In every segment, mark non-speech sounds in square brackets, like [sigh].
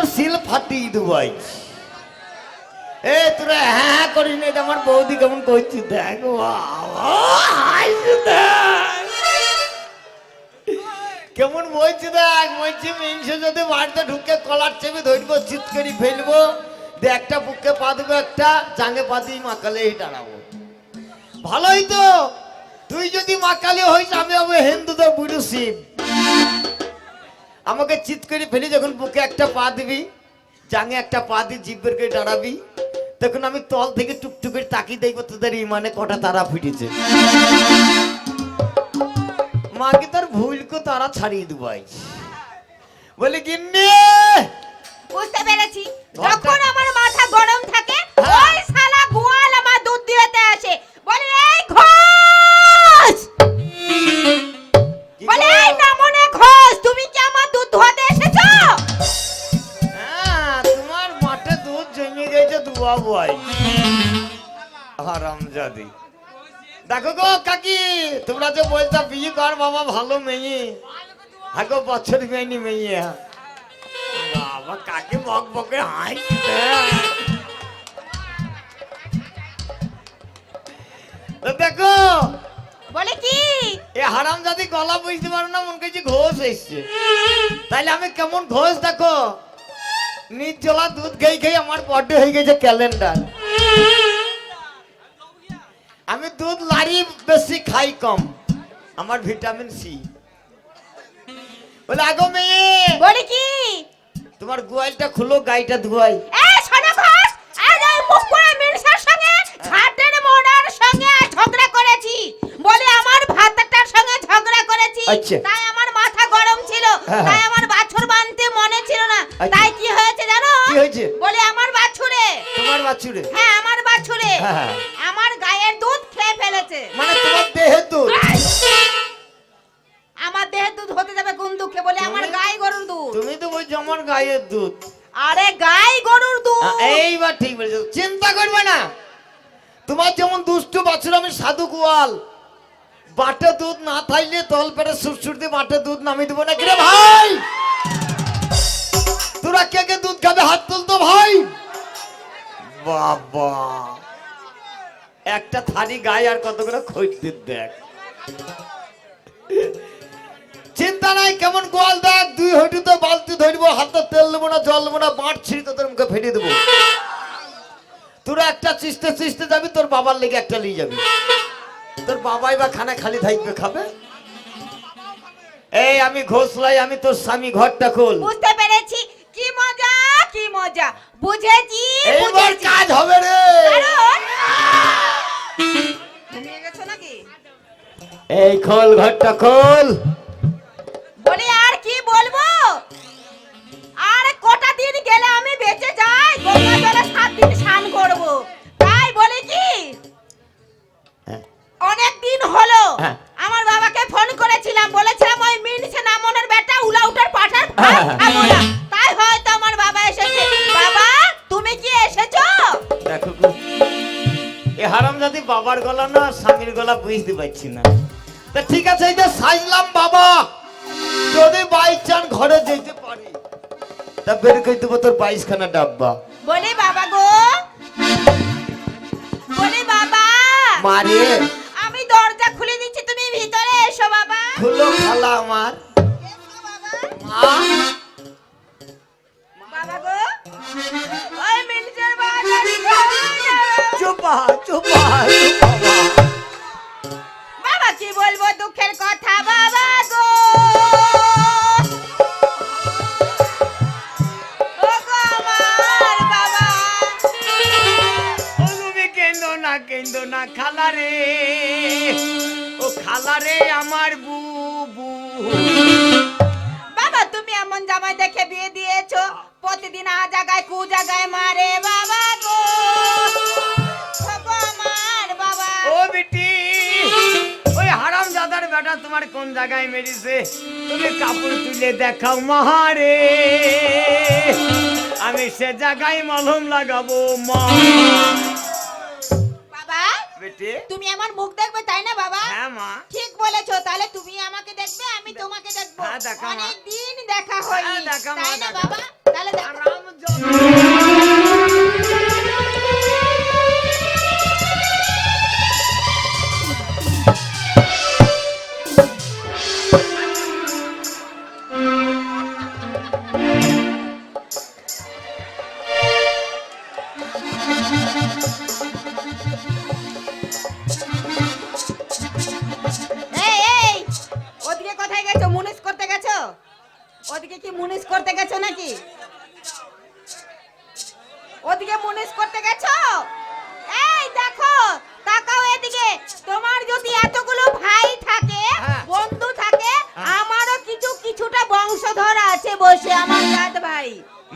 তোর সিল ফাটিয়ে দুবাই এ, তোরা হ্যাঁ হ্যাঁ করিস না আমার বৌদি কেমন করছি দেখ। কেমন বলছি দেখ বলছি মিংস যদি বাড়িতে ঢুকে কলার চেপে ধরবো করে ফেলব, দে একটা বুকে পা দেবো, একটা জাঙ্গে পা দিয়ে মাকালে টানাবো ভালোই তো, তুই যদি মাকালি হইস, আমি হবে হিন্দুদের বুড়ো শিব। আমাকে চিৎ করে ফেলি যখন বুকে একটা পা দিবি জাঙে একটা পা দিয়ে জিব্বের করে দাঁড়াবি তখন আমি তল থেকে টুকটুক করে তাকিয়ে দেখব তোদের ইমানে কটা তারা ফুটেছে। মাকে তার ভুলকে তারা ছাড়িয়ে দুবাই বলে গিন্নি! বুঝতে পেরেছি। যখন আমার মাথা গরম থাকে হ্যাঁ। ওই শালা গোয়াল আমার দুধ দিতে আসে। বলে দুয়া বয় হারামজাদি। দেখো গো কাকি তোমরা যে বলতা বিয়ে কর বাবা ভালো মেয়ে। হাগো বছর মেয়ে। বাবা কাকে বক বকে হাই দেখো বলে কি? এ হারামজাদি গলা বুঝতে পারো না মন করছি ঘোষ এসছে। তাইলে আমি কেমন ঘোষ দেখো? নির্জলা দুধ খেয়ে খেয়ে আমার বড্ডে হয়ে গেছে ক্যালেন্ডার। আমি দুধ লারি বেশি খাই কম। আমার ভিটামিন সি। বলে আগো মেয়ে! বলে কি? তোমার গোয়ালটা খুলো গাইটা ধুয়াই। এই শোনো ঘোষ আজ ওই মুখপুরা মির্সার সঙ্গে ঘাটের মোড়ার সঙ্গে ঝগড়া করেছি। বলে আমার ভাতাটার সঙ্গে ঝগড়া করেছি। আচ্ছা। তাই আমার মাথা গরম ছিল হ্যাঁ, তাই হ্যাঁ। আমার বাছুর বানতে মনে ছিল না। আচ্ছা। তাই কি হয়েছে জানো? কি হয়েছে? বলে আমার বাছুরে। তোমার বাছুরে? হ্যাঁ আমার বাছুরে। হ্যাঁ, হ্যাঁ। আমার গায়ের দুধ খেয়ে ফেলেছে। মানে তোমার দেহে দুধ? আমার দেহের দুধ হতে যাবে কোন দুঃখে? বলে আমার গাই গরুর দুধ। তুমি তো বলছো আমার গায়ের দুধ। আরে গাই গরুর দুধ! এইবার ঠিক বলেছ। চিন্তা করবে না। তোমার যেমন দুষ্টু বাছুর আমি সাধু গোয়াল বাটে দুধ না থাকলে তল পেটে সুরসুর দিয়ে বাটে দুধ নামিয়ে দেবো না কিরে ভাই? তোরা কে কে দুধ খাবে? হাত তুলতো ভাই। বাবা। একটা থালি গায়ে আর কতগুলো খৈর দেখ। চিন্তা নাই, কেমন গোয়াল দেখ। দুই হইটু তো বালতি ধরবো, হাতে তেল দেবো না, জল দেবো না, বাঁট ছিঁড়ি তোদের মুখে ফেটে দেবো। তোরা একটা চিস্তে চিস্তে যাবি, তোর বাবার লেগে একটা নিয়ে যাবি। তোর বাবাই বা খানা খালি থাকবে খাবে? এই আমি ঘোষলাই আমি তোর স্বামী ঘরটা খোল। বুঝতে পেরেছি। কি মজা কি মজা। বুঝেছি এইবার কাজ হবে রে। এই খোল ঘরটা খোল। জাতি বাবার গলা না স্বামীর গলা বুঝতে পারছি না। তা ঠিক আছে এই যে সাজলাম বাবা যদি বাই চান ঘরে যেতে পারি তা বের করে দেবো তোর বাইশ খানা ডাব্বা। বলি বাবা গো। বলি বাবা। মারে আমি দরজা খুলে দিচ্ছি তুমি ভিতরে এসো বাবা। খুলো খালা আমার। মা। বাবা গো। চুপা চুপা চুপা। বাবা কি বলব দুঃখের কথা বাবা গো। ও গো আমার বাবা। তুমি কেন্দ্র না কেন্দ্র না খালা রে? ও খালা আমার বুবু। বাবা তুমি এমন জামাই দেখে বিয়ে দিয়েছ। প্রতিদিন আ জায়গায় কু জায়গায় মারে বাবা দাদার তোমার কোন জায়গায় মেরেছে? তুমি কাপড় তুলে দেখাও মহারে। আমি সে জায়গায় মলম লাগাবো মা। বাবা বেটে? তুমি আমার মুখ দেখবে তাই না বাবা? হ্যাঁ মা। ঠিক বলেছ তাহলে তুমি আমাকে দেখবে আমি তোমাকে দেখব। হ্যাঁ, অনেক দিন দেখা হয়নি হ্যাঁ, তাই না বাবা? তাহলে।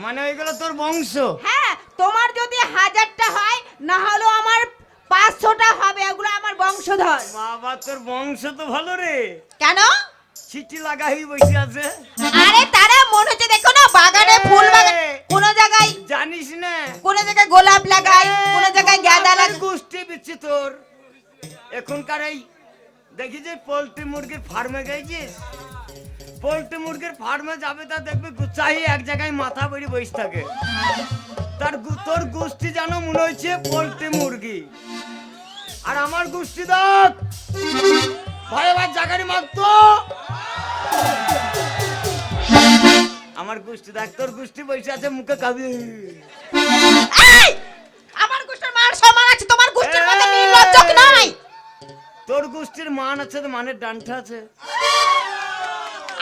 মানে ওইগুলো তোর বংশ। হ্যাঁ তোমার যদি হাজারটা হয় না হলেও আমার পাঁচশোটা হবে এগুলো আমার বংশধর। বাবা তোর বংশ তো ভালো রে। কেন? চিঠি লাগাই বসে আছে। আরে তারা মনে হচ্ছে দেখো না বাগানে ফুল বাগান কোন জায়গায় জানিস না। কোন জায়গায় গোলাপ লাগাই কোন জায়গায় গাঁদা লাগায় গোষ্ঠী বিচ্ছি তোর। এখনকার এই দেখি যে পোল্ট্রি মুরগির ফার্মে গেছিস? পোলট্রি মুরগির ফার্মে যাবে তা দেখবে গুচাই এক জায়গায় মাথা বেরিয়ে বসে থাকে। তার তোর গোষ্ঠী যেন মনে হচ্ছে পোলট্রি মুরগি। আর আমার গোষ্ঠী দেখ, ভয় ভাই জাগারি মারতো। আমার গোষ্ঠী দেখ, তোর গোষ্ঠী বসে আছে মুখে কাবি এই! আমার গোষ্ঠীর মান সম্মান আছে তোমার গোষ্ঠীর মধ্যে নির্লজ্জ নাই তোর গোষ্ঠীর মান আছে মানের ডান্ঠা আছে।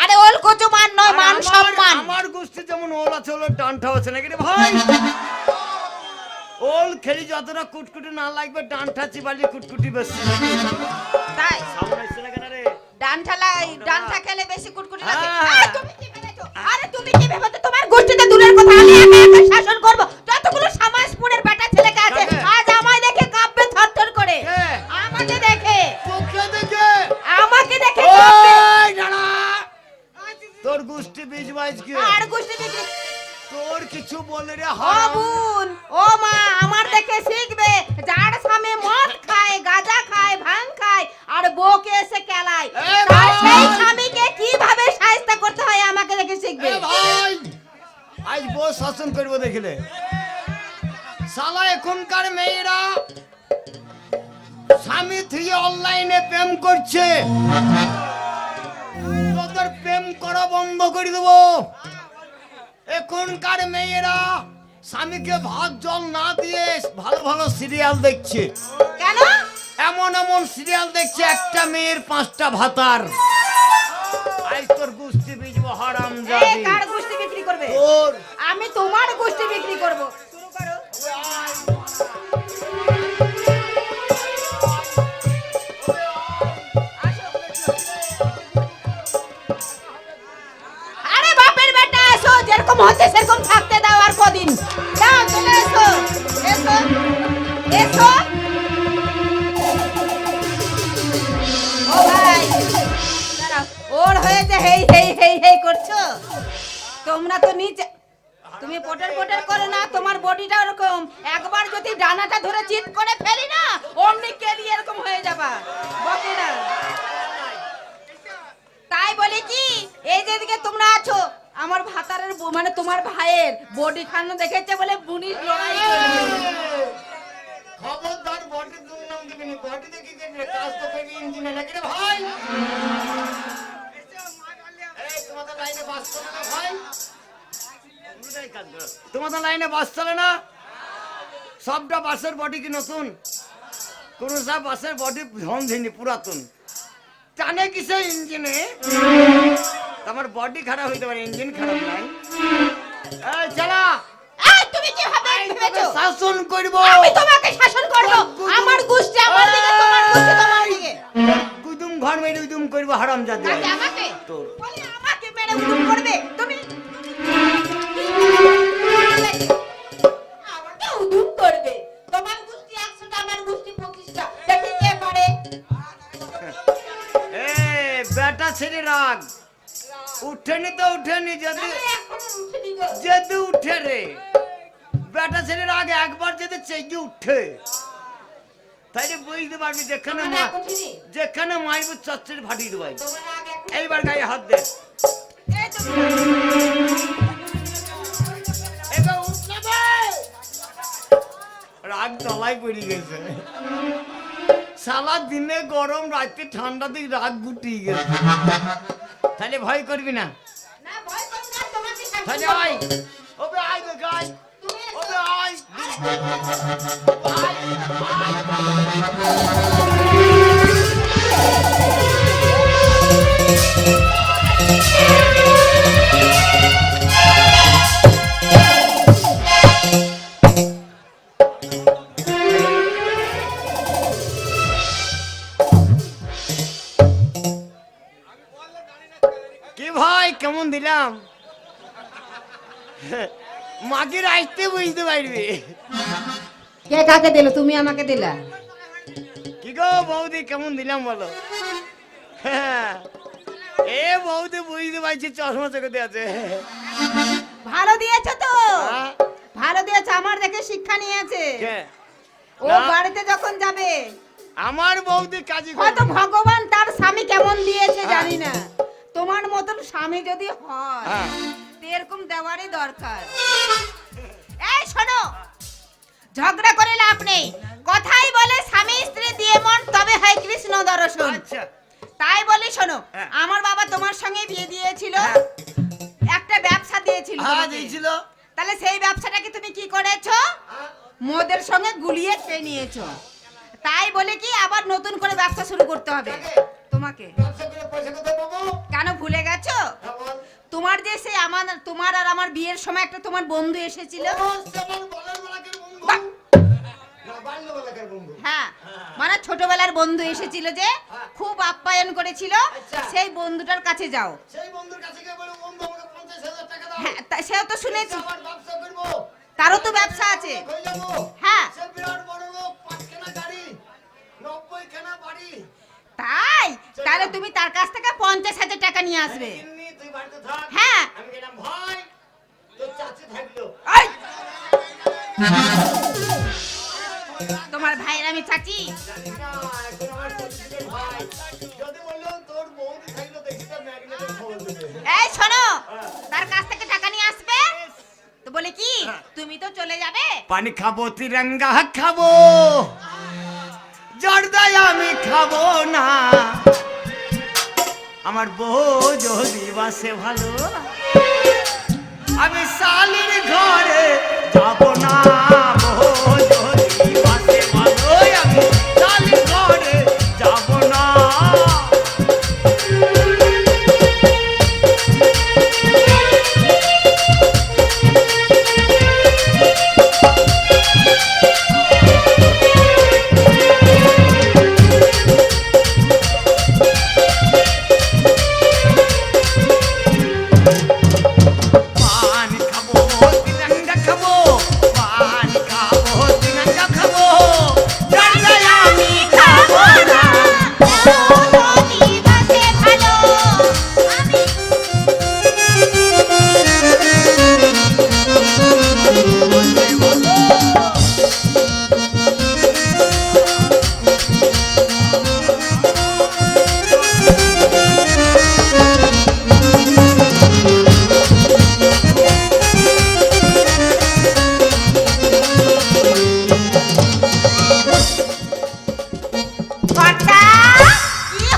আরে ওল কচু মান নয় মান সম্মান। আমার গোষ্ঠী যেমন ওল আছে ওলের আছে নাকি রে ভাই? ওল খেলি যতটা কুটকুটি না লাগবে চিবালি কুটকুটি বেশি। তাই? সামনে না কেন রে? ডান্ঠা লাই খেলে বেশি কুটকুটি লাগে। হ্যাঁ। এই, তুমি কি ভেবেছো? আরে তুমি কি ভেবেছো? তোমার গোষ্ঠীতে দূরের কথা আমি একা একা শাসন করব? যতগুলো তোর গোষ্ঠী বীজ বাইজ কি আর গোষ্ঠী বিক্রি তোর কিছু বলে রে ও হারাম। বোন ও মা আমার দেখে শিখবে। যার সামনে মদ খায় গাঁজা খায় ভাং খায় আর বউকে এসে কেলায়। এ তার ভাই! সেই স্বামীকে কীভাবে সাহায্য করতে হয় আমাকে দেখে শিখবে? এ ভাই! আজ বউ শাসন করব দেখিলে। শালা এখনকার মেয়েরা স্বামী থেকে অনলাইনে প্রেম করছে। প্রেম করা বন্ধ করে দেবো। এখনকার মেয়েরা স্বামীকে ভাত জল না দিয়ে ভালো ভালো সিরিয়াল দেখছে। কেন? এমন এমন সিরিয়াল দেখছে একটা মেয়ের পাঁচটা ভাতার। আজ তোর গুষ্টি বিজব হারাম যাবি কার বিক্রি করবে? আমি তোমার গোষ্ঠী বিক্রি করব। শুরু করো। যেরকম হচ্ছে, সেরকম থাকতে দাও আর কদিন। ওর হেই হেই হেই হেই করছ? তোমরা তো তুমি না, তোমার বডিটা ওরকম। একবার যদি ডানাটা ধরে করে ফেলি না এরকম হয়ে না। তাই বলি কি, এই যেদিকে তোমরা আছো আমার ভাতারের মানে তোমার ভাইয়ের বডি খানো দেখেছে বলে বুনিশ লড়াই খবরদার বডি দুর্নাম দিবি না বডি দেখি কাজ তো ইঞ্জিনে নাকি রে ভাই? এই তোমাদের লাইনে বাস চলে না ভাই। তোমাদের লাইনে বাস চলে না? সবটা বাসের বডি কি নতুন? কোন সব বাসের বডি ঝনঝিনি পুরাতন। টানে কিসে ইঞ্জিনে? তোমার বডি খারাপ হইতে পারে ইঞ্জিন খারাপ নাই। এই চালা! এই তুমি কি ভাবে ভেবেছো? শাসন করব। আমি তোমাকে শাসন করব। আমার গোষ্ঠী আমার দিকে তোমার গোষ্ঠী তোমার দিকে। কুদুম ঘর মেরে উদুম করব হারাম জাতি আমাকে? তোর। বলে আমাকে মেরে উদুম করবে? তো উঠেনি যদি। যদি উঠে রে। রাগ একবার যদি চেয়ে উঠে। তাইলে বুঝতে পারবি যেখানে মা যেখানে মাইব ফাটিয়ে এইবার গায়ে হাত দে। রাগ তলায় পড়ে গেছে। সারা দিনে গরম রাতে ঠান্ডা দিক রাগ গুটিয়ে গেছে। তাহলে ভয় করবি না। করব। আয় ওবে আয় বে গায় তুমি এসো। ওবে আয় কে কাকে দিল? তুমি আমাকে দিলা? কি গো বৌদি কেমন দিলাম বলো। এ বৌদি বুঝতে পারছি চশমা চোখে আছে। ভালো দিয়েছ তো। হ্যাঁ? ভালো দিয়েছে আমার দেখে শিক্ষা নিয়েছে। ও বাড়িতে যখন যাবে আমার বৌদি কাজী হয়তো ভগবান তার স্বামী কেমন দিয়েছে হ্যাঁ। জানি না। তোমার মতন স্বামী যদি হয় হ্যাঁ। এরকম দেওয়ারই দরকার। এই শোনো ঝগড়া করে লাভ নেই। কথাই বলে স্বামী স্ত্রী দিয়ে মন তবে হয় কৃষ্ণ দর্শন। আচ্ছা। তাই বলি শোনো হ্যাঁ। আমার বাবা তোমার সঙ্গে বিয়ে দিয়েছিল হ্যাঁ। একটা ব্যবসা দিয়েছিল হ্যাঁ দিয়েছিল। তাহলে সেই ব্যবসাটাকে তুমি কি করেছ? মোদের সঙ্গে গুলিয়ে খেয়ে নিয়েছো। তাই বলে কি আবার নতুন করে ব্যবসা শুরু করতে হবে? তোমাকে? কেন ভুলে গেছো? তোমার যে সেই আমার তোমার আর আমার বিয়ের সময় একটা তোমার বন্ধু এসেছিল। হ্যাঁ মানে ছোটবেলার বন্ধু এসেছিল যে খুব আপ্যায়ন করেছিল। আচ্ছা। সেই বন্ধুটার কাছে যাও। সেই বন্ধুর কাছে গিয়ে বলো, বন্ধু, আমাকে 50,000 টাকা দাও। হ্যাঁ সেও তো শুনেছি। তারও তো ব্যবসা আছে। হ্যাঁ। সে বিরাট বড় লোক, পাঁচখানা গাড়ি, নব্বইখানা বাড়ি। তাই? তাহলে তুমি তার কাছ থেকে পঞ্চাশ হাজার টাকা নিয়ে আসবে। তুই বাড়িতে থাক। হ্যাঁ। আমি গেলাম, ভাই, তোর চাচি থাকল। এই! তোমার ভাইয়ের আমি চাচি। এই শোনো, তার কাছ থেকে টাকা নিয়ে আসবে তো বলে কি। তুমি তো চলে যাবে পানি খাব, তিরঙ্গা খাব জর্দাই আমি খাব না আমার বউ যদি বাসে ভালো, আমি শালির ঘরে যাব না কর্তা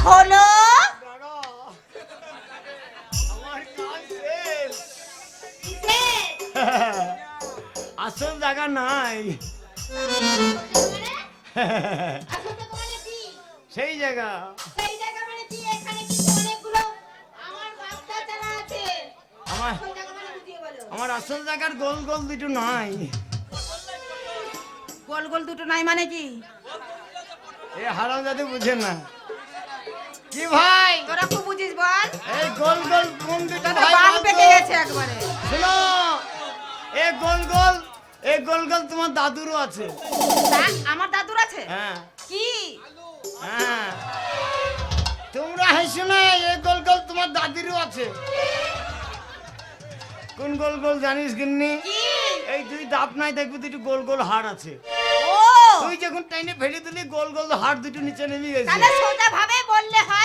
হলো আসল জায়গা নাই। সেই জায়গা। আমার আমার আসল জায়গার গোল গোল দুটো নাই। গোল গোল দুটো নাই মানে কি? এ হারাম যাতে বুঝে না। কি ভাই? তোরা খুব বুঝিস বল। এই গোল গোল ভাই বাল পেকে গেছে একবারে। শোনো এ গোল গোল এ গোল গোল তোমার দাদুরও আছে। আমার দাদুর আছে? হ্যাঁ। কি? হ্যাঁ। তোমরা হাসো না এ গোল গোল তোমার দাদিরও আছে। কোন গোল গোল জানিস কিন্নি এই দুই দাপ নাই দেখবি দুটো গোল গোল হাড় আছে। ও! তুই যখন টাইনে ফেলে দিলি গোল গোল হাড় দুটো নিচে নেমে গেছে। তাহলে সোজা ভাবে বললে হয়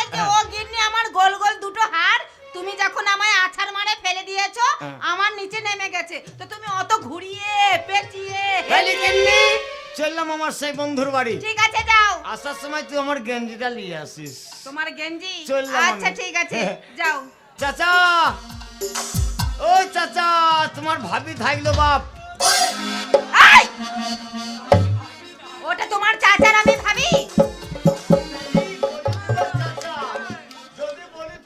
আমার সেই বন্ধুর বাড়ি। ঠিক আছে যাও। আসার সময় তুই আমার গেঞ্জিটা নিয়ে আসিস। তোমার গেঞ্জি? আচ্ছা ঠিক আছে [laughs] যাও। চাচা! ও চাচা তোমার ভাবি থাকল বাপ। ওটা তোমার চাচার আমি ভাবি। যদি বলি